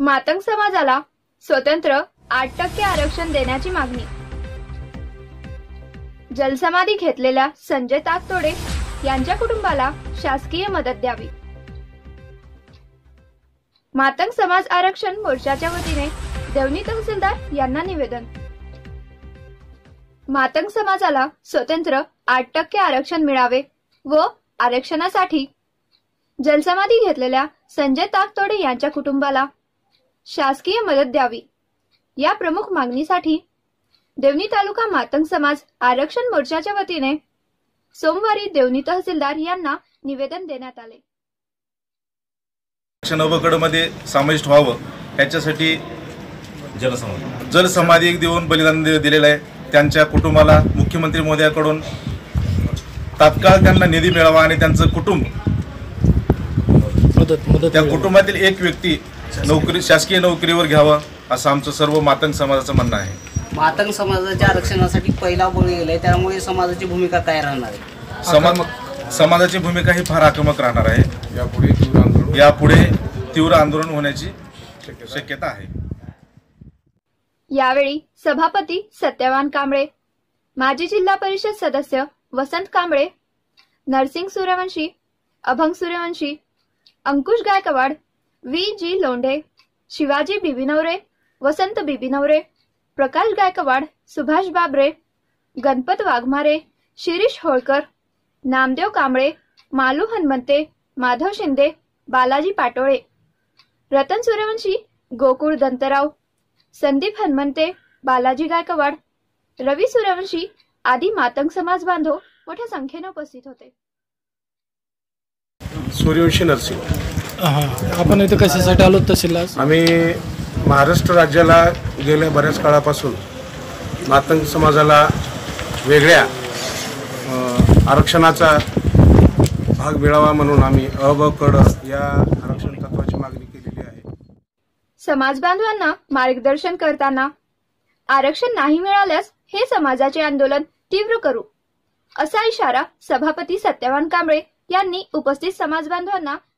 मातंग समाजाला स्वतंत्र आठ टक्के आरक्षण देण्याची मागणी. जलसमाधी घेतलेल्या संजय ताकतोडे यांच्या कुटुंबाला शासकीय मदत द्यावी. मातंग समाज आरक्षण मोर्चाच्या वतीने देवणी तहसीलदार यांना निवेदन. मातंग समाजाला स्वतंत्र आठ टक्के आरक्षण मिळावे व आरक्षणासाठी जलसमाधी घेतलेल्या संजय ताकतोडे यांच्या कुटुंबाला शासकीय मदत द्यावी. या प्रमुख मागणीसाठी देवणी तालुका मातंग समाज आरक्षण मोर्चाच्या वतीने सोमवारी देवणी तहसीलदार यांना निवेदन देण्यात आले. नवकडमध्ये समाविष्ट व्हावं याच्यासाठी जलसमाधी जलसमाधी एक देऊन बलिदान दि- दिलेलं आहे. त्यांच्या कुटुंबाला मुख्यमंत्री महोदयाकडून तात्काळ त्यांना निधी मिळावा आणि त्यांचं कुटुंब मदत मदत त्या. कुटुंबातील एक व्यक्ती नोकरी शासकीय नोकरीवर घ्यावं असं आमचं सर्व मातंग समाजाचं म्हणणं आहे. मातंग समाजाच्या आरक्षणासाठी पहिला बळी गेलाय त्यामुळे समाजाची भूमिका काय राहणार आहे? समाज समाजाची भूमिका ही फार आक्रमक राहणार आहे. यापुढे तीव्र आंदोलन यापुढे तीव्र आंदोलन होण्याची शक्यता आहे. यावेळी सभापती सत्यवान कांबळे माजी जिल्हा परिषद सदस्य वसंत कांबळे नरसिंग सूर्यवंशी अभंग सूर्यवंशी अंकुश गायकवाड व्ही. जी. लोंढे शिवाजी बिबिनवरे वसंत बिबिनवरे प्रकाश गायकवाड सुभाष बाबरे गणपत वाघमारे शिरीष होळकर नामदेव कांबळे मालू हनुमंते माधव शिंदे बालाजी पाटोळे. रतन सूर्यवंशी गोकुळ दंतराव संदीप हनुमंते बालाजी गायकवाड रवी सूर्यवंशी आदी मातंग समाज बांधव मोठ्या संख्येने उपस्थित होते. सूर्यवंशी नरसिंह. हा आपण इथं कशासाठी आलो तहसीलला आम्ही महाराष्ट्र राज्याला गेल्या बऱ्याच काळापासून मातंग समाजाला वेगळ्या अ, आरक्षणाचा भाग मिळावा म्हणून आम्ही अ ब कड या आरक्षण तत्वाची मागणी केलेली आहे. समाज बांधवांना मार्गदर्शन करताना आरक्षण नाही मिळाल्यास हे समाजाचे आंदोलन तीव्र करू असा इशारा सभापती सत्यवान कांबळे यांनी उपस्थित समाज बांधवांना